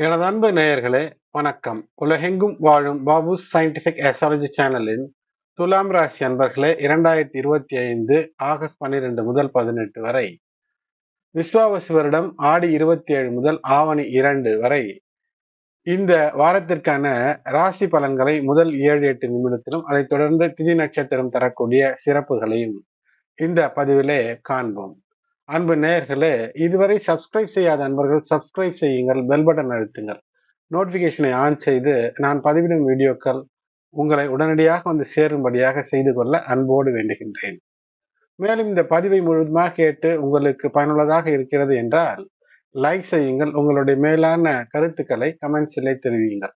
எனது அன்பு நேயர்களே வணக்கம். உலகெங்கும் வாழும் பாபு சயின்டிபிக் அஸ்ட்ராலஜி சேனலின் துலாம் ராசி அன்பர்களே இரண்டாயிரத்தி இருபத்தி ஐந்து ஆகஸ்ட் பன்னிரெண்டு முதல் பதினெட்டு வரை. விஸ்வாவசு வருடம் ஆடி இருபத்தி ஏழு முதல் ஆவணி இரண்டு வரை. இந்த வாரத்திற்கான ராசி பலன்களை முதல் ஏழு எட்டு நிமிடத்திலும் அதைத் தொடர்ந்து திதி நட்சத்திரம் தரக்கூடிய சிறப்புகளையும் இந்த பதிவிலே காண்போம். அன்பு நேயர்களே இதுவரை சப்ஸ்கிரைப் செய்யாத அன்பர்கள் சப்ஸ்கிரைப் செய்யுங்கள் பெல் பட்டன் அழுத்துங்கள். நோட்டிஃபிகேஷனை ஆன் செய்து நான் பதிவிடும் வீடியோக்கள் உங்களை உடனடியாக வந்து சேரும்படியாக செய்து கொள்ள அன்போடு வேண்டுகின்றேன். மேலும் இந்த பதிவை முழுவதுமாக கேட்டு உங்களுக்கு பயனுள்ளதாக இருக்கிறது என்றால் லைக் செய்யுங்கள். உங்களுடைய மேலான கருத்துக்களை கமெண்ட்ஸிலே தெரிவியுங்கள்.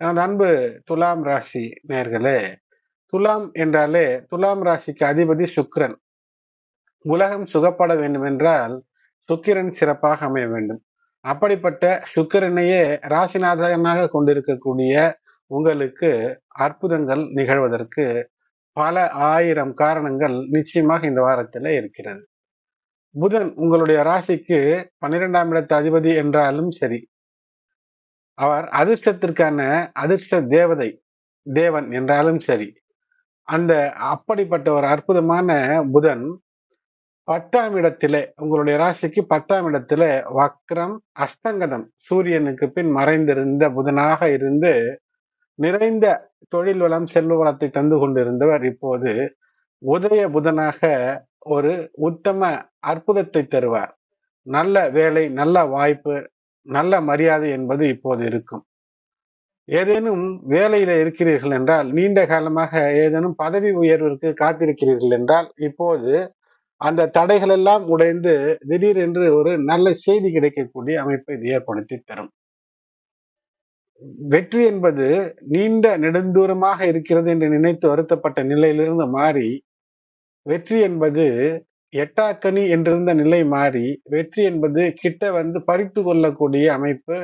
எனது அன்பு துலாம் ராசி நேர்களே துலாம் என்றாலே துலாம் ராசிக்கு அதிபதி சுக்ரன் உலகம் சுகப்பட வேண்டுமென்றால் சுக்கிரன் சிறப்பாக அமைய வேண்டும். அப்படிப்பட்ட சுக்கிரனையே ராசிநாதகனாக கொண்டிருக்கக்கூடிய உங்களுக்கு அற்புதங்கள் நிகழ்வதற்கு பல ஆயிரம் காரணங்கள் நிச்சயமாக இந்த வாரத்தில் இருக்கிறது. புதன் உங்களுடைய ராசிக்கு பன்னிரெண்டாம் இடத்து அதிபதி என்றாலும் சரி அவர் அதிர்ஷ்டத்திற்கான அதிர்ஷ்ட தேவதை தேவன் என்றாலும் சரி அந்த அப்படிப்பட்ட ஒரு அற்புதமான புதன் பத்தாம் இடத்திலே உங்களுடைய ராசிக்கு பத்தாம் இடத்துல வக்ரம் அஸ்தங்கதம். சூரியனுக்கு பின் மறைந்திருந்த புதனாக இருந்து நிறைந்த தொழில் வளம் செல்வ வளத்தை தந்து கொண்டிருந்தவர் இப்போது உதய புதனாக ஒரு உத்தம அற்புதத்தை தருவார். நல்ல வேலை நல்ல வாய்ப்பு நல்ல மரியாதை என்பது இப்போது இருக்கும். ஏதேனும் வேலையில இருக்கிறீர்கள் என்றால் நீண்ட காலமாக ஏதேனும் பதவி உயர்விற்கு காத்திருக்கிறீர்கள் என்றால் இப்போது அந்த தடைகள் எல்லாம் உடைந்து திடீரென்று ஒரு நல்ல செய்தி கிடைக்கக்கூடிய அமைப்பை இது ஏற்படுத்தி தரும். வெற்றி என்பது நீண்ட நெடுந்தூரமாக இருக்கிறது என்று நினைத்து வருத்தப்பட்ட நிலையிலிருந்து மாறி வெற்றி என்பது எட்டாக்கனி என்றிருந்த நிலை மாறி வெற்றி என்பது கிட்ட வந்து பறித்து கொள்ளக்கூடிய அமைப்பு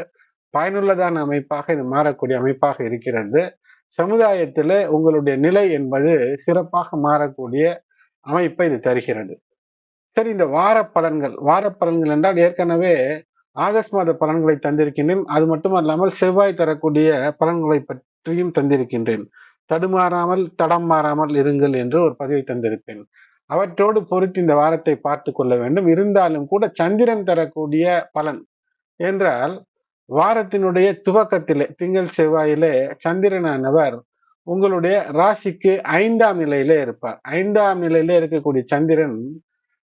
பயனுள்ளதான அமைப்பாக இது மாறக்கூடிய அமைப்பாக இருக்கிறது. சமுதாயத்தில் உங்களுடைய நிலை என்பது சிறப்பாக மாறக்கூடிய அமைப்பை இது தருகிறது. சரி இந்த வார பலன்கள். வார பலன்கள் என்றால் ஏற்கனவே ஆகஸ்ட் மாத பலன்களை தந்திருக்கின்றேன். அது மட்டுமல்லாமல் செவ்வாய் தரக்கூடிய பலன்களை பற்றியும் தந்திருக்கின்றேன். தடுமாறாமல் தடம் மாறாமல் இருங்கள் என்று ஒரு பதிவை தந்திருப்பேன். அவற்றோடு பொறுத்து இந்த வாரத்தை பார்த்து கொள்ள வேண்டும். இருந்தாலும் கூட சந்திரன் தரக்கூடிய பலன் என்றால் வாரத்தினுடைய துவக்கத்திலே திங்கள் செவ்வாயிலே சந்திரனானவர் உங்களுடைய ராசிக்கு ஐந்தாம் நிலையிலே இருப்பார். ஐந்தாம் நிலையிலே இருக்கக்கூடிய சந்திரன்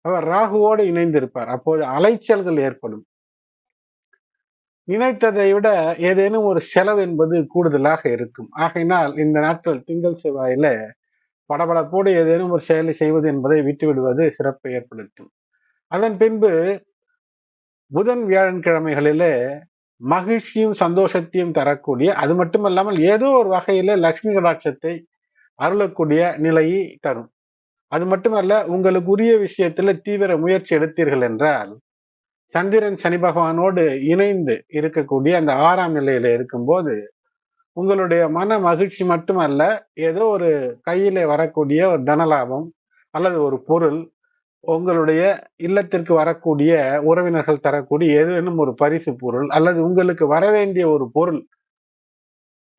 அவர் ராகுவோடு இணைந்திருப்பார். அப்போது அலைச்சல்கள் ஏற்படும். நினைத்ததை விட ஏதேனும் ஒரு செலவு என்பது கூடுதலாக இருக்கும். ஆகையினால் இந்த நாட்கள் திங்கள் செவ்வாயில படபடப்போடு ஏதேனும் ஒரு செயலை செய்வது என்பதை விட்டுவிடுவது சிறப்பை ஏற்படுத்தும். அதன் பின்பு புதன் வியாழன் கிழமைகளிலே மகிழ்ச்சியும் சந்தோஷத்தையும் தரக்கூடிய அது மட்டுமல்லாமல் ஏதோ ஒரு வகையில லக்ஷ்மி கடாட்சத்தை அருளக்கூடிய நிலையை தரும். அது மட்டுமல்ல உங்களுக்கு உரிய விஷயத்துல தீவிர முயற்சி எடுத்தீர்கள் என்றால் சந்திரன் சனி பகவானோடு இணைந்து இருக்கக்கூடிய அந்த ஆறாம் நிலையில இருக்கும்போது உங்களுடைய மன மகிழ்ச்சி மட்டுமல்ல ஏதோ ஒரு கையில வரக்கூடிய ஒரு தனலாபம் அல்லது ஒரு பொருள் உங்களுடைய இல்லத்திற்கு வரக்கூடிய உறவினர்கள் தரக்கூடிய ஏதேனும் ஒரு பரிசு பொருள் அல்லது உங்களுக்கு வரவேண்டிய ஒரு பொருள்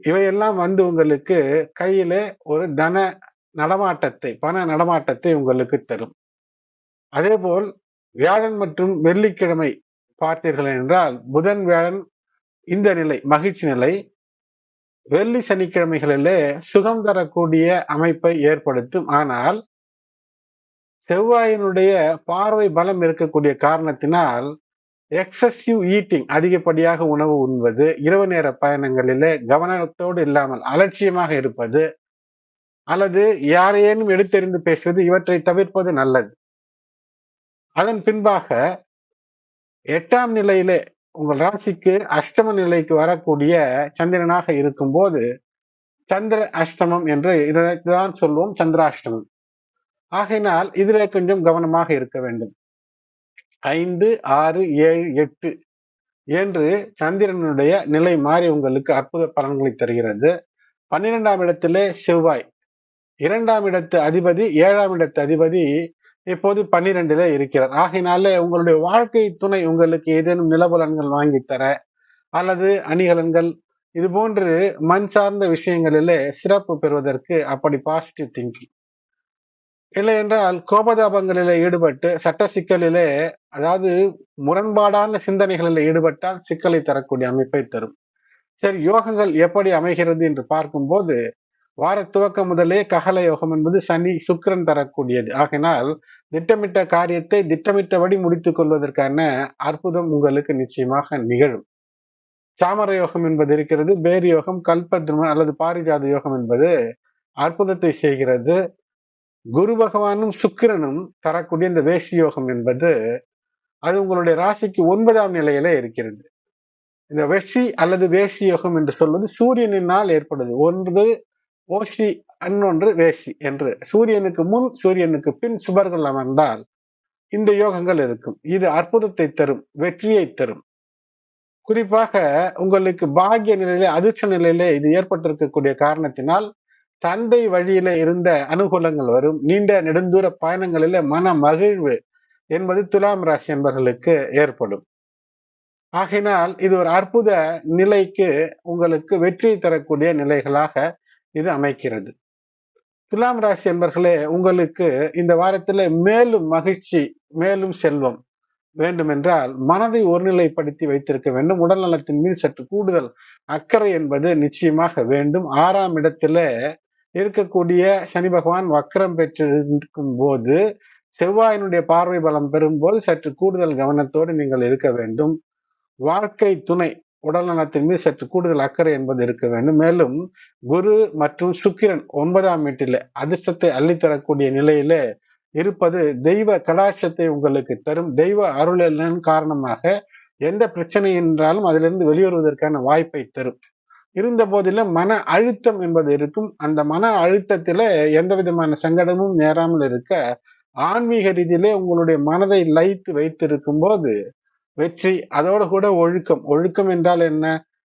இவையெல்லாம் வந்து உங்களுக்கு கையில ஒரு தன நடமாட்டத்தை பண நடமாட்டத்தை உங்களுக்கு தரும். அதேபோல் வியாழன் மற்றும் வெள்ளிக்கிழமை பார்த்தீர்கள் என்றால் புதன் வியாழன் இந்த நிலை மகிழ்ச்சி நிலை. வெள்ளி சனிக்கிழமைகளிலே சுகம் தரக்கூடிய அமைப்பை ஏற்படுத்தும். ஆனால் செவ்வாயினுடைய பார்வை பலம் இருக்கக்கூடிய காரணத்தினால் எக்ஸசிவ் ஈட்டிங் அதிகப்படியாக உணவு உண்பது இரவு நேர பயணங்களிலே கவனத்தோடு இல்லாமல் அலட்சியமாக இருப்பது அல்லது யாரையேனும் எடுத்தெறிந்து பேசுவது இவற்றை தவிர்ப்பது நல்லது. அதன் பின்பாக எட்டாம் நிலையிலே உங்கள் ராசிக்கு அஷ்டம நிலைக்கு வரக்கூடிய சந்திரனாக இருக்கும்போது சந்திர அஷ்டமம் என்று இதைத்தான் சொல்வோம் சந்திராஷ்டமம். ஆகையினால் இதில் கொஞ்சம் கவனமாக இருக்க வேண்டும். ஐந்து ஆறு ஏழு எட்டு என்று சந்திரனுடைய நிலை மாறி உங்களுக்கு அற்புத பலன்களை தருகிறது. பன்னிரெண்டாம் இடத்திலே செவ்வாய். இரண்டாம் இடத்து அதிபதி ஏழாம் இடத்து அதிபதி இப்போது பன்னிரெண்டுல இருக்கிறார். ஆகையினால உங்களுடைய வாழ்க்கை துணை உங்களுக்கு ஏதேனும் நிலபலன்கள் வாங்கி தர அல்லது அணிகலன்கள் இது போன்று மண் சார்ந்த விஷயங்களிலே சிறப்பு பெறுவதற்கு அப்படி பாசிட்டிவ் திங்கிங் இல்லை என்றால் கோபதாபங்களிலே ஈடுபட்டு சட்ட சிக்கலிலே அதாவது முரண்பாடான சிந்தனைகளில் ஈடுபட்டால் சிக்கலை தரக்கூடிய அமைப்பை தரும். சரி யோகங்கள் எப்படி அமைகிறது என்று பார்க்கும்போது வார துவக்கம் முதலே ககல யோகம் என்பது சனி சுக்கிரன் தரக்கூடியது. ஆகினால் திட்டமிட்ட காரியத்தை திட்டமிட்டபடி முடித்துக் கொள்வதற்கான அற்புதம் உங்களுக்கு நிச்சயமாக நிகழும். சாமர யோகம் என்பது இருக்கிறது பேர் யோகம் கல்பத்ரும அல்லது பாரிஜாத யோகம் என்பது அற்புதத்தை செய்கிறது. குரு பகவானும் சுக்கிரனும் தரக்கூடிய இந்த வேஷி யோகம் என்பது அது உங்களுடைய ராசிக்கு ஒன்பதாம் நிலையில இருக்கிறது. இந்த வெஷி அல்லது வேஷி யோகம் என்று சொல்வது சூரியனினால் ஏற்படுது. ஒன்று ஓஷி அன்னொன்று வேஷி என்று. சூரியனுக்கு முன் சூரியனுக்கு பின் சுபர்கள் அமர்ந்தால் இந்த யோகங்கள் இருக்கும். இது அற்புதத்தை தரும் வெற்றியை தரும். குறிப்பாக உங்களுக்கு பாகிய நிலையிலே அதிர்ஷ்ட நிலையிலே இது ஏற்பட்டிருக்கக்கூடிய காரணத்தினால் தந்தை வழியில இருந்த அனுகூலங்கள் வரும். நீண்ட நெடுந்தூர பயணங்களில மன மகிழ்வு என்பது துலாம் ராசி என்பவர்களுக்கு ஏற்படும். ஆகையினால் இது ஒரு அற்புத நிலைக்கு உங்களுக்கு வெற்றி தரக்கூடிய நிலைகளாக இது அமைக்கிறது. துலாம் ராசி என்பர்களே உங்களுக்கு இந்த வாரத்தில் மேலும் மகிழ்ச்சி மேலும் செல்வம் வேண்டுமென்றால் மனதை ஒருநிலைப்படுத்தி வைத்திருக்க வேண்டும். உடல் நலத்தின் மீது சற்று கூடுதல் அக்கறை என்பது நிச்சயமாக வேண்டும். ஆறாம் இடத்துல இருக்கக்கூடிய சனி பகவான் வக்கரம் பெற்றிருக்கும் போது செவ்வாயினுடைய பார்வை பலம் பெறும்போது சற்று கூடுதல் கவனத்தோடு நீங்கள் இருக்க வேண்டும். வாழ்க்கை துணை உடல் நலத்தின் மீது சற்று கூடுதல் அக்கறை என்பது இருக்க வேண்டும். மேலும் குரு மற்றும் சுக்கிரன் ஒன்பதாம் வீட்டில் அதிர்ஷ்டத்தை அள்ளித்தரக்கூடிய நிலையில இருப்பது தெய்வ கடாட்சத்தை உங்களுக்கு தரும். தெய்வ அருள் காரணமாக எந்த பிரச்சனை என்றாலும் அதிலிருந்து வெளிவருவதற்கான வாய்ப்பை தரும். இருந்த போதிலும் மன அழுத்தம் என்பது இருக்கும். அந்த மன அழுத்தத்தில எந்த விதமான சங்கடமும் நேராமல் இருக்க ஆன்மீக ரீதியிலே உங்களுடைய மனதை லைத்து வைத்திருக்கும் போது வெற்றி அதோடு கூட ஒழுக்கம். ஒழுக்கம் என்றால் என்ன?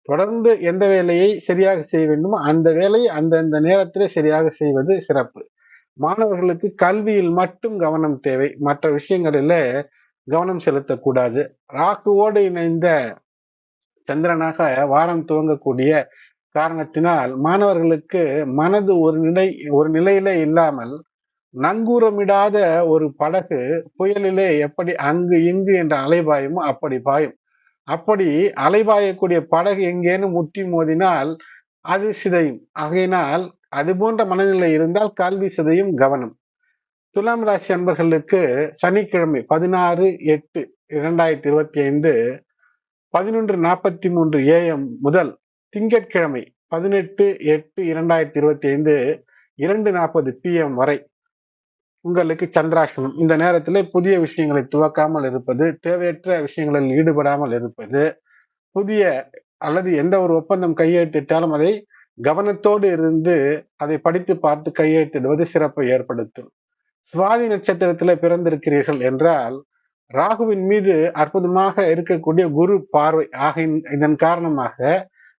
தொடர்ந்து எந்த வேலையை சரியாக செய்ய வேண்டுமோ அந்த வேலையை அந்தந்த நேரத்திலே சரியாக செய்வது சிறப்பு. மாணவர்களுக்கு கல்வியில் மட்டும் கவனம் தேவை. மற்ற விஷயங்களில கவனம் செலுத்தக்கூடாது. ராகுவோடு இணைந்த சந்திரனாக வாரம் துவங்கக்கூடிய காரணத்தினால் மாணவர்களுக்கு மனது ஒரு நிலை ஒரு நிலையில இல்லாமல் நங்கூரமிடாத ஒரு படகு புயலிலே எப்படி அங்கு இங்கு என்ற அலைபாயுமோ அப்படி பாயும். அப்படி அலைபாயக்கூடிய படகு எங்கேன்னு முட்டி மோதினால் அது சிதையும். ஆகையினால் அது போன்ற மனநிலை இருந்தால் கல்வி சிதையும் கவனம். துலாம் ராசி அன்பர்களுக்கு சனிக்கிழமை பதினாறு எட்டு இரண்டாயிரத்தி இருபத்தி ஐந்து பதினொன்று நாற்பத்தி மூன்று ஏஎம் முதல் திங்கட்கிழமை பதினெட்டு எட்டு இரண்டாயிரத்தி இருபத்தி ஐந்து இரண்டு நாற்பது பிஎம் வரை உங்களுக்கு சந்திராஷ்டமம். இந்த நேரத்தில் புதிய விஷயங்களை துவக்காமல் இருப்பது தேவையற்ற விஷயங்களில் ஈடுபடாமல் இருப்பது புதிய அல்லது எந்த ஒரு ஒப்பந்தம் கையெழுத்திட்டாலும் அதை கவனத்தோடு இருந்து அதை படித்து பார்த்து கையெழுத்திடுவது சிறப்பை ஏற்படுத்தும். சுவாதி நட்சத்திரத்துல பிறந்திருக்கிறீர்கள் என்றால் ராகுவின் மீது அற்புதமாக இருக்கக்கூடிய குரு பார்வை ஆக இதன் காரணமாக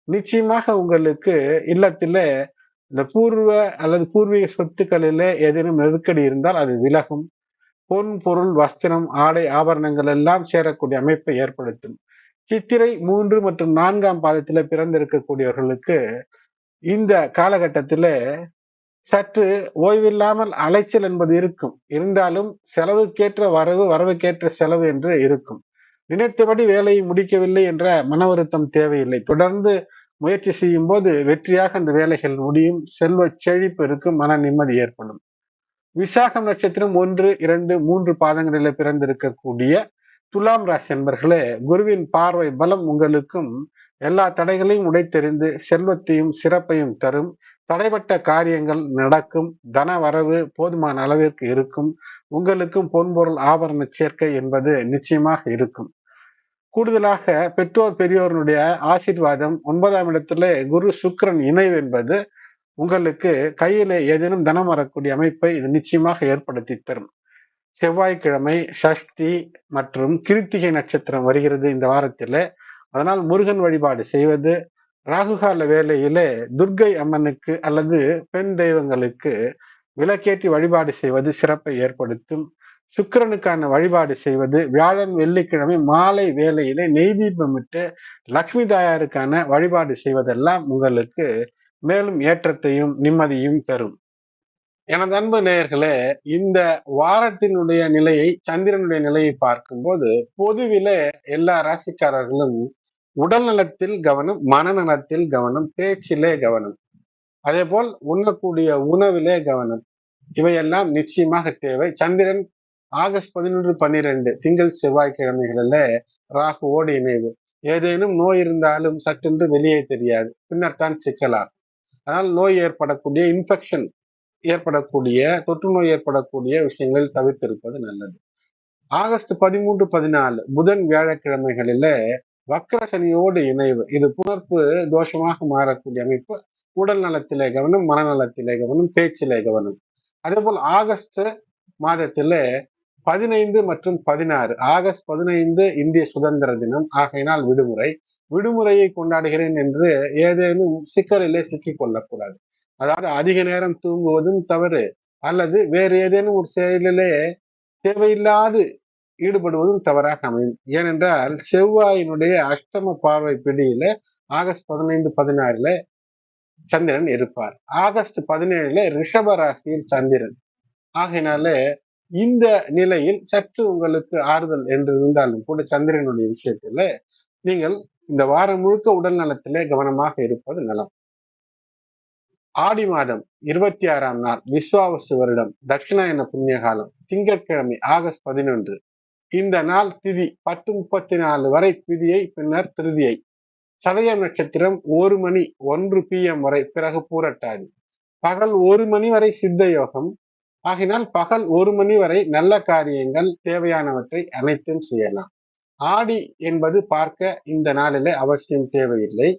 நிச்சயமாக உங்களுக்கு இல்லத்திலே இந்த பூர்வ அல்லது பூர்வீக சொத்துக்களில் ஏதேனும் நெருக்கடி இருந்தால் அது விலகும். பொன் பொருள் வஸ்திரம் ஆடை ஆபரணங்கள் எல்லாம் சேரக்கூடிய அமைப்பை ஏற்படுத்தும். சித்திரை மூன்று மற்றும் நான்காம் பாதத்தில் பிறந்திருக்கக்கூடியவர்களுக்கு இந்த காலகட்டத்தில் சற்று ஓய்வில்லாமல் அலைச்சல் என்பது இருக்கும். இருந்தாலும் செலவுக்கேற்ற வரவு வரவுக்கேற்ற செலவு என்று இருக்கும். நினைத்தபடி வேலையை முடிக்கவில்லை என்ற மன வருத்தம் தேவையில்லை. தொடர்ந்து முயற்சி செய்யும் போது வெற்றியாக அந்த வேலைகள் முடியும். செல்வ செழிப்பு இருக்கும் மன நிம்மதி ஏற்படும். விசாகம் நட்சத்திரம் ஒன்று இரண்டு மூன்று பாதங்களில் பிறந்திருக்கக்கூடிய துலாம் ராசி என்பர்களே குருவின் பார்வை பலம் உங்களுக்கும் எல்லா தடைகளையும் உடைத்தெறிந்து செல்வத்தையும் சிறப்பையும் தரும். தடைப்பட்ட காரியங்கள் நடக்கும். தன வரவு போதுமான அளவிற்கு இருக்கும். உங்களுக்கும் பொன்பொருள் ஆபரண சேர்க்கை என்பது நிச்சயமாக இருக்கும். கூடுதலாக பெற்றோர் பெரியோருடைய ஆசீர்வாதம் ஒன்பதாம் இடத்துல குரு சுக்கரன் இணைவு என்பது உங்களுக்கு கையில ஏதேனும் தனம் வரக்கூடிய அமைப்பை இது நிச்சயமாக ஏற்படுத்தி தரும். செவ்வாய்க்கிழமை சஷ்டி மற்றும் கிருத்திகை நட்சத்திரம் வருகிறது இந்த வாரத்தில். அதனால் முருகன் வழிபாடு செய்வது ராகுகால வேலையிலே துர்கை அம்மனுக்கு அல்லது பெண் தெய்வங்களுக்கு விளக்கேற்றி வழிபாடு செய்வது சிறப்பை ஏற்படுத்தும். சுக்கிரனுக்கான வழிபாடு செய்வது வியாழன் வெள்ளிக்கிழமை மாலை வேலையிலே நெய் தீபமிட்டு லக்ஷ்மி தாயாருக்கான வழிபாடு செய்வதெல்லாம் உங்களுக்கு மேலும் ஏற்றத்தையும் நிம்மதியும் தரும். எனது அன்பு நேயர்களே இந்த வாரத்தினுடைய நிலையை சந்திரனுடைய நிலையை பார்க்கும்போது பொதுவில எல்லா ராசிக்காரர்களும் உடல் நலத்தில் கவனம் மனநலத்தில் கவனம் பேச்சிலே கவனம் அதே போல் உண்ணக்கூடிய உணவிலே கவனம். இவையெல்லாம் நிச்சயமாக தேவை. சந்திரன் ஆகஸ்ட் பதினொன்று பன்னிரெண்டு திங்கள் செவ்வாய்க்கிழமைகளில் ராகுவோடு இணைவு ஏதேனும் நோய் இருந்தாலும் சட்டென்று வெளியே தெரியாது. பின்னர் தான் சிக்கலாகும். அதனால் நோய் ஏற்படக்கூடிய இன்ஃபெக்ஷன் ஏற்படக்கூடிய தொற்று நோய் ஏற்படக்கூடிய விஷயங்களில் தவிர்த்திருப்பது நல்லது. ஆகஸ்ட் பதிமூன்று பதினாலு புதன் வியாழக்கிழமைகளில வக்கர சனியோடு இணைவு. இது புணர்ப்பு தோஷமாக மாறக்கூடிய அமைப்பு. உடல் நலத்திலே கவனம் மனநலத்திலே கவனம் பேச்சிலே கவனம். அதே போல் ஆகஸ்ட் மாதத்துல பதினைந்து மற்றும் பதினாறு. ஆகஸ்ட் பதினைந்து இந்திய சுதந்திர தினம். ஆகையினால் விடுமுறை. விடுமுறையை கொண்டாடுகிறேன் என்று ஏதேனும் சிக்கலிலே சிக்கிக் கொள்ளக்கூடாது அதாவது அதிக நேரம் தூங்குவதும் தவறு. அல்லது வேறு ஏதேனும் ஒரு செயலிலே தேவையில்லாது ஈடுபடுவதும் தவறாக அமையும். ஏனென்றால் செவ்வாயினுடைய அஷ்டம பார்வை பிடியில ஆகஸ்ட் பதினைந்து பதினாறுல சந்திரன் இருப்பார். ஆகஸ்ட் பதினேழுல ரிஷப ராசியில் சந்திரன். ஆகையினால இந்த நிலையில் சற்று உங்களுக்கு ஆறுதல் என்று இருந்தாலும் கூட சந்திரனுடைய விஷயத்துல நீங்கள் இந்த வாரம் முழுக்க உடல் நலத்திலே கவனமாக இருப்பது நலம். ஆடி மாதம் இருபத்தி ஆறாம் நாள் விஸ்வாவசு வருடம் தட்சிணாயன புண்ணிய காலம் திங்கட்கிழமை ஆகஸ்ட் பதினொன்று. இந்த நாள் திதி பத்து முப்பத்தி நாலு வரை திதியை பின்னர் திருதியை. சதய நட்சத்திரம் ஒரு மணி ஒன்று பி எம் வரை பிறகு பூரட்டாதி. பகல் ஒரு மணி வரை சித்த யோகம் ஆகினால் பகல் ஒரு மணி வரை நல்ல காரியங்கள் தேவையானவற்றை அனைத்தும் செய்யலாம். ஆடி என்பது பார்க்க இந்த நாளிலே அவசியம் தேவையில்லை.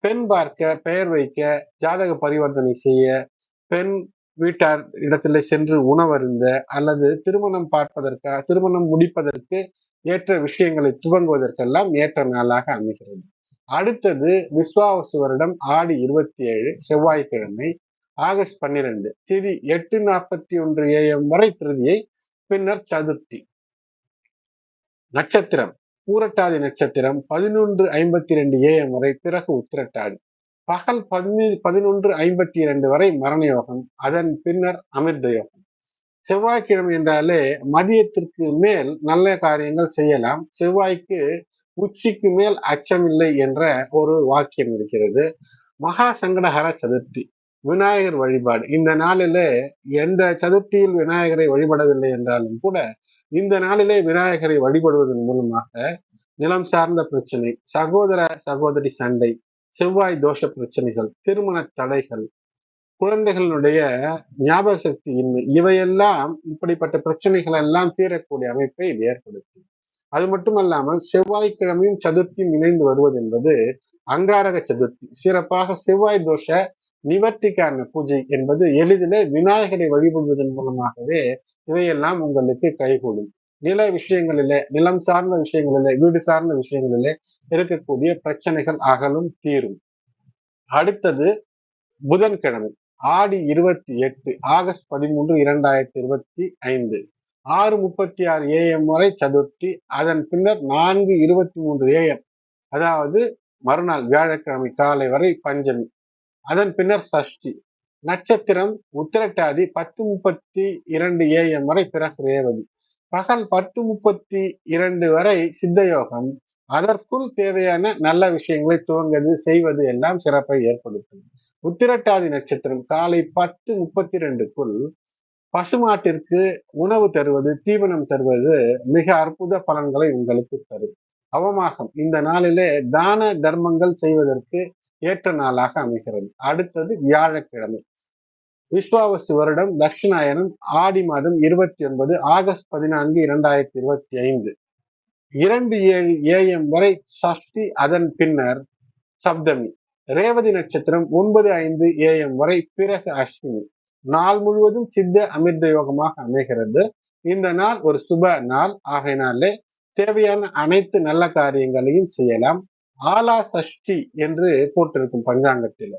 பெண் பார்க்க பெயர் வைக்க ஜாதக பரிவர்த்தனை செய்ய பெண் வீட்டார் இடத்துல சென்று உணவருந்த அல்லது திருமணம் பார்ப்பதற்காக திருமணம் முடிப்பதற்கு ஏற்ற விஷயங்களை துவங்குவதற்கெல்லாம் ஏற்ற நாளாக அமைகிறது. அடுத்தது விஸ்வாவசு வருடம் ஆடி இருபத்தி ஏழு செவ்வாய்க்கிழமை. ஆகஸ்ட் பன்னிரண்டு திதி எட்டு நாற்பத்தி ஒன்று ஏஎம் வரை திருதியை பின்னர் சதுர்த்தி. நட்சத்திரம். பூரட்டாதி நட்சத்திரம் பதினொன்று ஐம்பத்தி ரெண்டு ஏஎம் வரை பிறகு உத்திரட்டாதி. பகல் பதினி பதினொன்று ஐம்பத்தி இரண்டு வரை மரண யோகம் அதன் பின்னர் அமிர்த யோகம் செவ்வாய்க்கிழமை என்றாலே மதியத்திற்கு மேல் நல்ல காரியங்கள் செய்யலாம். செவ்வாய்க்கு உச்சிக்கு மேல் அச்சமில்லை என்ற ஒரு வாக்கியம் இருக்கிறது. மகா சங்கடஹர சதுர்த்தி. விநாயகர் வழிபாடு. இந்த நாளிலே எந்த சதுர்த்தியில் விநாயகரை வழிபடவில்லை என்றாலும் கூட இந்த நாளிலே விநாயகரை வழிபடுவதன் மூலமாக நிலம் சார்ந்த பிரச்சனை சகோதர சகோதரி சண்டை செவ்வாய் தோஷ பிரச்சனைகள் திருமண தடைகள் குழந்தைகளுடைய ஞாபக சக்தி இன்மை இவையெல்லாம் இப்படிப்பட்ட பிரச்சனைகள் எல்லாம் தீரக்கூடிய அமைப்பை இது ஏற்படுத்தும் அது மட்டுமல்லாமல் செவ்வாய்க்கிழமையும் சதுர்த்தியும் இணைந்து வருவது என்பது அங்காரக சதுர்த்தி. சிறப்பாக செவ்வாய் தோஷ நிவர்த்திக்கான பூஜை என்பது எளிதில் விநாயகரை வழிபடுவதன் மூலமாகவே இவையெல்லாம் உங்களுக்கு கைகூடும். நில விஷயங்களிலே நிலம் சார்ந்த விஷயங்களிலே வீடு சார்ந்த விஷயங்களிலே இருக்கக்கூடிய பிரச்சனைகள் அகலும் தீரும். அடுத்தது புதன்கிழமை ஆடி இருபத்தி எட்டு ஆகஸ்ட் பதிமூன்று இரண்டாயிரத்தி இருபத்தி ஐந்து. ஆறு முப்பத்தி ஆறு ஏஎம் வரை சதுர்த்தி அதன் பின்னர் நான்கு இருபத்தி மூன்று ஏஎம் அதாவது மறுநாள் வியாழக்கிழமை காலை வரை பஞ்சமி. அதன் பின்னர் சஷ்டி. நட்சத்திரம் உத்திரட்டாதி பத்து முப்பத்தி இரண்டு ஏஎம் வரை பிறகு ரேவதி. பகல் பத்து முப்பத்தி இரண்டு வரை சித்த யோகம் அதற்குள் தேவையான நல்ல விஷயங்களை துவங்குவது செய்வது எல்லாம் சிறப்பை ஏற்படுத்தும். உத்திரட்டாதி நட்சத்திரம் காலை பத்து முப்பத்தி ரெண்டுக்குள் பசுமாட்டிற்கு உணவு தருவது தீவனம் தருவது மிக அற்புத பலன்களை உங்களுக்கு தரும். அவமாகம். இந்த நாளிலே தான தர்மங்கள் செய்வதற்கு ஏற்ற நாளாக அமைகிறது. அடுத்தது வியாழக்கிழமை. விஸ்வாவசு வருடம் தட்சிணாயனம் ஆடி மாதம் இருபத்தி ஒன்பது ஆகஸ்ட் பதினான்கு இரண்டாயிரத்தி இருபத்தி ஐந்து இரண்டு ஏழு ஏஎம் வரை சஷ்டி அதன் பின்னர் சப்தமி. ரேவதி நட்சத்திரம் ஒன்பது ஐந்து ஏஎம் வரை பிறகு அஸ்வினி நாள் முழுவதும் சித்த அமிர்த யோகமாக அமைகிறது. இந்த நாள் ஒரு சுப நாள். ஆகையினாலே தேவையான அனைத்து நல்ல காரியங்களையும் செய்யலாம். ஆலா சஷ்டி என்று போட்டிருக்கும் பஞ்சாங்கத்தில்.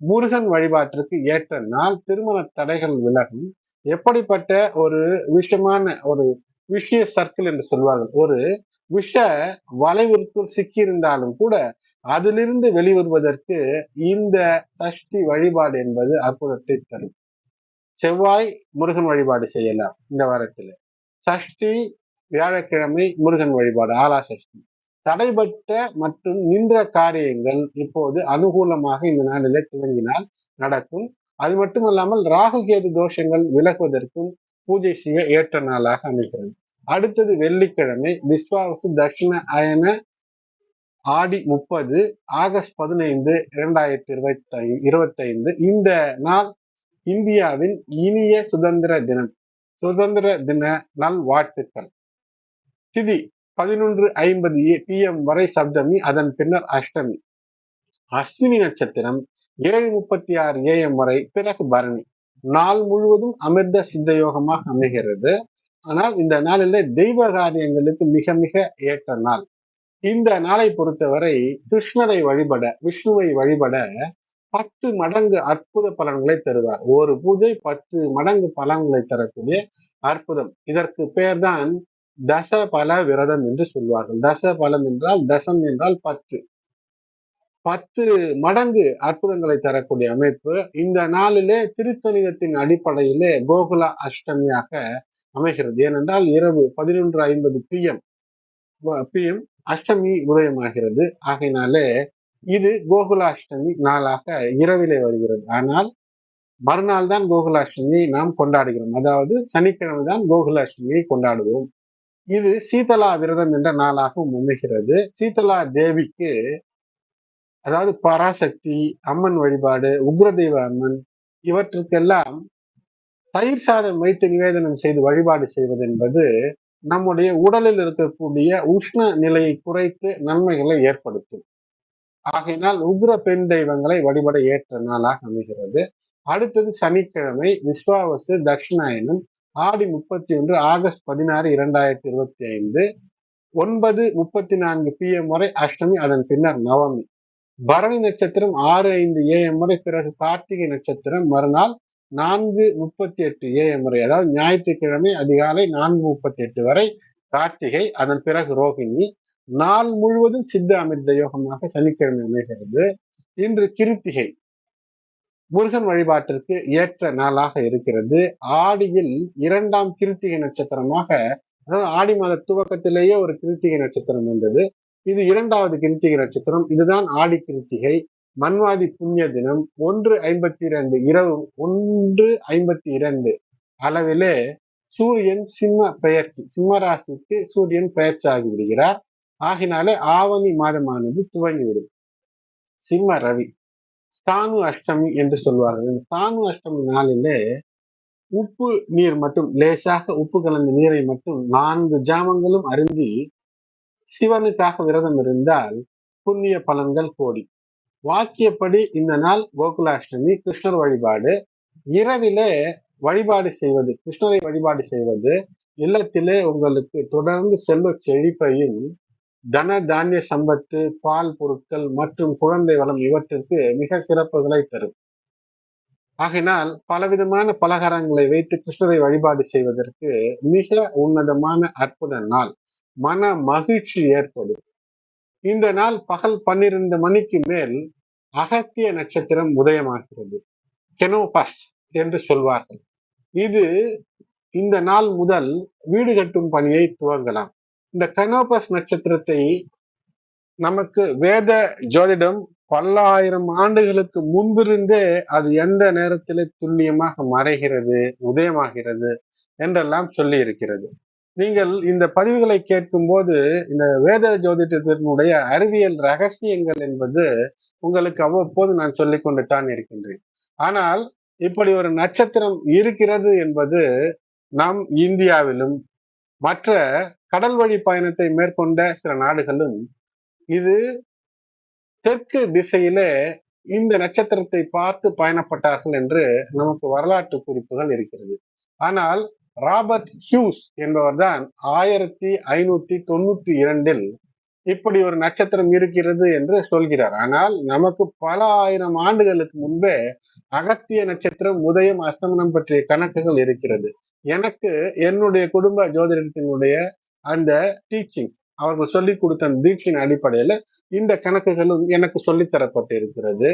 முருகன் வழிபாட்டிற்கு ஏற்ற நாள் திருமண தடைகள் விலகும். எப்படிப்பட்ட ஒரு விஷயமான ஒரு விஷய சர்க்கிள் என்று சொல்வார்கள். ஒரு விஷ வளைவிற்குள் சிக்கியிருந்தாலும் கூட அதிலிருந்து வெளிவருவதற்கு இந்த சஷ்டி வழிபாடு என்பது அற்புதத்தை தரும். செவ்வாய் முருகன் வழிபாடு செய்யலாம் இந்த வாரத்தில். சஷ்டி வியாழக்கிழமை முருகன் வழிபாடு ஆலா சஷ்டி. தடைபட்ட மற்றும் நின்ற காரியங்கள் இப்போது அனுகூலமாக இந்த நாளிலே துவங்கினால் நடக்கும். அது மட்டுமல்லாமல் ராகு கேது தோஷங்கள் விலகுவதற்கும் பூஜை செய்ய ஏற்ற நாளாக அமைகிறது. அடுத்தது வெள்ளிக்கிழமை விஸ்வாவசு தட்சிண அயன ஆடி முப்பது ஆகஸ்ட் பதினைந்து இரண்டாயிரத்தி இருபத்தி இருபத்தைந்து. இந்த நாள் இந்தியாவின் இனிய சுதந்திர தினம். சுதந்திர தின நல் வாழ்த்துக்கள் திதி பதினொன்று ஐம்பது ஏ பிஎம் வரை சப்தமி அதன் பின்னர் அஷ்டமி. அஸ்வினி நட்சத்திரம் ஏழு முப்பத்தி ஆறு ஏஎம் வரை பிறகு பரணி. நாள் முழுவதும் அமிர்த சித்த யோகமாக அமைகிறது. ஆனால் இந்த நாளில் தெய்வ காரியங்களுக்கு மிக மிக ஏற்ற நாள். இந்த நாளை பொறுத்தவரை கிருஷ்ணரை வழிபட விஷ்ணுவை வழிபட பத்து மடங்கு அற்புத பலன்களை தருவார். ஒரு பூஜை பத்து மடங்கு பலன்களை தரக்கூடிய அற்புதம். இதற்கு பெயர்தான் தச பல விரதம் என்று சொல்வார்கள். தச பலம் என்றால் தசம் என்றால் பத்து. பத்து மடங்கு அற்புதங்களை தரக்கூடிய அமைப்பு. இந்த நாளிலே திருத்தணிகத்தின் அடிப்படையிலே கோகுல அஷ்டமியாக அமைகிறது. ஏனென்றால் இரவு பதினொன்று ஐம்பது பிஎம் பிஎம் அஷ்டமி உதயமாகிறது. ஆகையினாலே இது கோகுலாஷ்டமி நாளாக இரவிலே வருகிறது. ஆனால் மறுநாள் தான் கோகுலாஷ்டமியை நாம் கொண்டாடுகிறோம். அதாவது சனிக்கிழமை தான் கோகுலாஷ்டமியை கொண்டாடுவோம். இது சீதலா விரதம் என்ற நாளாகவும் அமைகிறது. சீதலா தேவிக்கு அதாவது பராசக்தி அம்மன் வழிபாடு உக்ரதெய்வ அம்மன் இவற்றுக்கெல்லாம் தயிர் சாதம் வைத்து நிவேதனம் செய்து வழிபாடு செய்வது என்பது நம்முடைய உடலில் இருக்கக்கூடிய உஷ்ண நிலையை குறைத்து நன்மைகளை ஏற்படுத்தும். ஆகையினால் உக்ர பெண் தெய்வங்களை வழிபட ஏற்ற நாளாக அமைகிறது. அடுத்தது சனிக்கிழமை விஸ்வாவசு தட்சிணாயனம் ஆடி முப்பத்தி ஒன்று ஆகஸ்ட் பதினாறு இரண்டாயிரத்தி இருபத்தி ஐந்து. ஒன்பது முப்பத்தி நான்கு பி எம் வரை அஷ்டமி அதன் பின்னர் நவமி. பரணி நட்சத்திரம் ஆறு ஐந்து ஏஎம் வரை பிறகு கார்த்திகை நட்சத்திரம். மறுநாள் நான்கு முப்பத்தி எட்டு ஏஎம் வரை அதாவது ஞாயிற்றுக்கிழமை அதிகாலை நான்கு முப்பத்தி எட்டு வரை கார்த்திகை அதன் பிறகு ரோஹிணி நாள் முழுவதும் சித்த அமிர்த யோகமாக சனிக்கிழமை அமைகிறது. இன்று கிருத்திகை. முருகன் வழிபாட்டிற்கு ஏற்ற நாளாக இருக்கிறது. ஆடியில் இரண்டாம் கிருத்திகை நட்சத்திரமாக அதாவது ஆடி மாத துவக்கத்திலேயே ஒரு கிருத்திகை நட்சத்திரம் வந்தது. இது இரண்டாவது கிருத்திகை நட்சத்திரம். இதுதான் ஆடி கிருத்திகை. மன்வாதி புண்ணிய தினம் ஒன்று ஐம்பத்தி இரண்டு இரவு ஒன்று ஐம்பத்தி இரண்டு அளவிலே சூரியன் சிம்ம பெயர்ச்சி சிம்ம ராசிக்கு சூரியன் பெயர்ச்சி ஆகிவிடுகிறார் ஆகினாலே ஆவணி மாதமானது துவங்கிவிடும். சிம்ம ரவி. சானு அஷ்டமி என்று சொல்வார்கள். இந்த சானு அஷ்டமி நாளிலே உப்பு நீர் மட்டும் லேசாக உப்பு கலந்த நீரை மட்டும் நான்கு ஜாமங்களும் அருந்தி சிவனுக்காக விரதம் இருந்தால் புண்ணிய பலன்கள் கோடி. வாக்கியப்படி இந்த நாள் கோகுலாஷ்டமி கிருஷ்ணர் வழிபாடு. இரவிலே வழிபாடு செய்வது கிருஷ்ணரை வழிபாடு செய்வது இல்லத்திலே உங்களுக்கு தொடர்ந்து செல்வ செழிப்பையும் தன தானிய சம்பத்து பால் பொருட்கள் மற்றும் குழந்தை வளம் இவற்றிற்கு மிக சிறப்புகளை தரும். ஆகினால் பலவிதமான பலகாரங்களை வைத்து கிருஷ்ணரை வழிபாடு செய்வதற்கு மிக உன்னதமான அற்புத நாள் மன மகிழ்ச்சி ஏற்படும். இந்த நாள் பகல் பன்னிரண்டு மணிக்கு மேல் அகத்திய நட்சத்திரம் உதயமாகிறது. கெனோபஸ் என்று சொல்வார்கள். இது இந்த நாள் முதல் வீடு கட்டும் பணியை துவங்கலாம். இந்த கனோபஸ் நட்சத்திரத்தை நமக்கு வேத ஜோதிடம் பல்லாயிரம் ஆண்டுகளுக்கு முன்பிருந்தே அது எந்த நேரத்திலே துல்லியமாக மறைகிறது உதயமாகிறது என்றெல்லாம் சொல்லி இருக்கிறது நீங்கள் இந்த பதிவுகளை கேட்கும் போது இந்த வேத ஜோதிடத்தினுடைய அறிவியல் ரகசியங்கள் என்பது உங்களுக்கு அவ்வப்போது நான் சொல்லிக் கொண்டுதான் இருக்கின்றேன். ஆனால் இப்படி ஒரு நட்சத்திரம் இருக்கிறது என்பது நம் இந்தியாவிலும் மற்ற கடல் வழி பயணத்தை மேற்கொண்ட சில நாடுகளும் இது தெற்கு திசையில இந்த நட்சத்திரத்தை பார்த்து பயணப்பட்டார்கள் என்று நமக்கு வரலாற்று குறிப்புகள் இருக்கிறது. ஆனால் ராபர்ட் ஹியூஸ் என்பவர் தான் ஆயிரத்தி ஐநூத்தி தொண்ணூத்தி இரண்டில் இப்படி ஒரு நட்சத்திரம் இருக்கிறது என்று சொல்கிறார். ஆனால் நமக்கு பல ஆயிரம் ஆண்டுகளுக்கு முன்பே அகத்திய நட்சத்திரம் உதயம் அஸ்தமனம் பற்றிய கணக்குகள் இருக்கிறது. எனக்கு என்னுடைய குடும்ப ஜோதிடத்தினுடைய அந்த டீச்சிங் அவர்கள் சொல்லி கொடுத்த அந்த தீட்சின் அடிப்படையில் இந்த கணக்குகளும் எனக்கு சொல்லித்தரப்பட்டு இருக்கிறது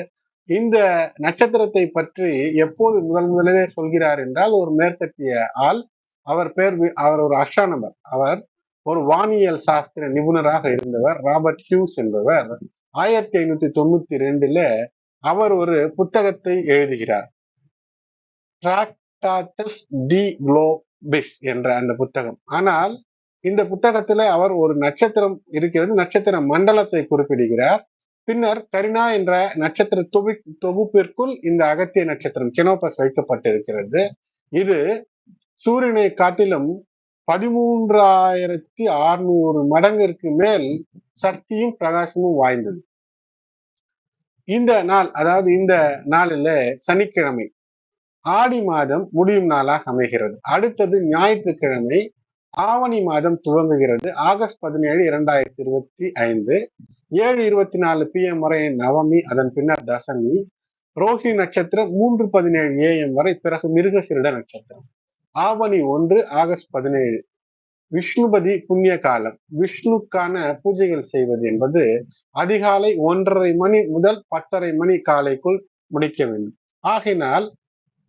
இந்த நட்சத்திரத்தை பற்றி எப்போது முதல் முதலிலே சொல்கிறார் என்றால் ஒரு மேற்கத்திய ஆள் அவர் பேர் அவர் ஒரு அஸ்ட்ரானமர் அவர் ஒரு வானியல் சாஸ்திர நிபுணராக இருந்தவர் ராபர்ட் ஹியூஸ் என்பவர். ஆயிரத்தி ஐநூத்தி தொண்ணூத்தி ரெண்டுல அவர் ஒரு புத்தகத்தை எழுதுகிறார். டி குளோபிஸ் என்ற அந்த புத்தகம். ஆனால் இந்த புத்தகத்துல அவர் ஒரு நட்சத்திரம் இருக்கிறது நட்சத்திர மண்டலத்தை குறிப்பிடுகிறார். பின்னர் கரினா என்ற நட்சத்திர தொகு தொகுப்பிற்குள் இந்த அகத்திய நட்சத்திரம் கெனோபஸ் வைக்கப்பட்டிருக்கிறது. இது சூரியனை காட்டிலும் பதிமூன்றாயிரத்தி அறுநூறு மடங்கிற்கு மேல் சக்தியும் பிரகாசமும் வாய்ந்தது. இந்த நாள் அதாவது இந்த நாளில சனிக்கிழமை ஆடி மாதம் முடியும் நாளாக அமைகிறது. அடுத்தது ஞாயிற்றுக்கிழமை ஆவணி மாதம் துவங்குகிறது. ஆகஸ்ட் பதினேழு இரண்டாயிரத்தி இருபத்தி ஐந்து. ஏழு இருபத்தி நாலு பி எம் வரை நவமி அதன் பின்னர் தசமி. ரோஹி நட்சத்திரம் மூன்று பதினேழு ஏஎம் வரை பிறகு மிருகசிருட நட்சத்திரம். ஆவணி ஒன்று ஆகஸ்ட் பதினேழு. விஷ்ணுபதி புண்ணிய காலம். விஷ்ணுக்கான பூஜைகள் செய்வது என்பது அதிகாலை ஒன்றரை மணி முதல் பத்தரை மணி காலைக்குள் முடிக்க வேண்டும். ஆகினால்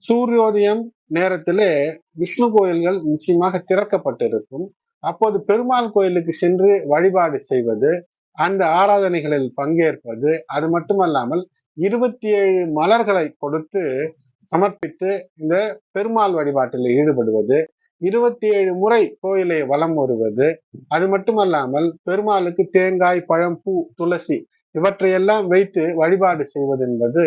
சூரியோதயம் நேரத்திலே விஷ்ணு கோயில்கள் நிச்சயமாக திறக்கப்பட்டிருக்கும். அப்போது பெருமாள் கோயிலுக்கு சென்று வழிபாடு செய்வது அந்த ஆராதனைகளில் பங்கேற்பது அது மட்டுமல்லாமல் இருபத்தி ஏழு மலர்களை கொடுத்து சமர்ப்பித்து இந்த பெருமாள் வழிபாட்டில் ஈடுபடுவது இருபத்தி ஏழு முறை கோயிலை வலம் வருவது அது மட்டுமல்லாமல் பெருமாளுக்கு தேங்காய் பழம் பூ துளசி இவற்றையெல்லாம் வைத்து வழிபாடு செய்வது என்பது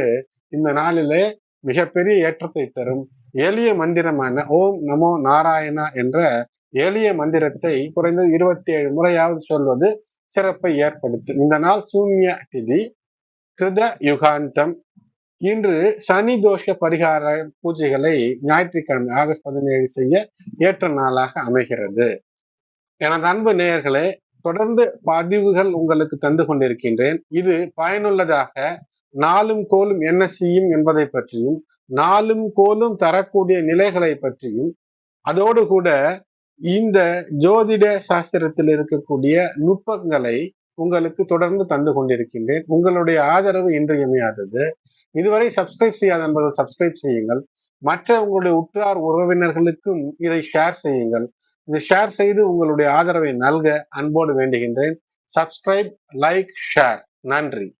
இந்த நாளிலே மிகப்பெரிய ஏற்றத்தை தரும் எளிய மந்திரமான ஓம் நமோ நாராயணா என்ற எளிய மந்திரத்தை குறைந்தது இருபத்தி ஏழு முறையாவது சொல்வது சிறப்பை ஏற்படுத்தும். இந்த நாள் சூன்ய திதி கிருத யுகாந்தம். இன்று சனி தோஷ பரிகார பூஜைகளை ஞாயிற்றுக்கிழமை ஆகஸ்ட் பதினேழு செய்ய ஏற்ற நாளாக அமைகிறது. எனது அன்பு நேயர்களே தொடர்ந்து பதிவுகள் உங்களுக்கு தந்து கொண்டிருக்கின்றேன். இது பயனுள்ளதாக நாளும் கோலும் என்ன செய்யும் என்பதை பற்றியும் நாளும் கோலும் தரக்கூடிய நிலைகளை பற்றியும் அதோடு கூட இந்த ஜோதிட சாஸ்திரத்தில் இருக்கக்கூடிய நுட்பங்களை உங்களுக்கு தொடர்ந்து தந்து கொண்டிருக்கின்றேன். உங்களுடைய ஆதரவு இன்றியமையாதது. இதுவரை சப்ஸ்கிரைப் செய்யாத நண்பர்கள் சப்ஸ்கிரைப் செய்யுங்கள். மற்ற உங்களுடைய உற்றார் உறவினர்களுக்கும் இதை ஷேர் செய்யுங்கள். இதை ஷேர் செய்து உங்களுடைய ஆதரவை நல்க அன்போடு வேண்டுகின்றேன். சப்ஸ்கிரைப் லைக் ஷேர் நன்றி.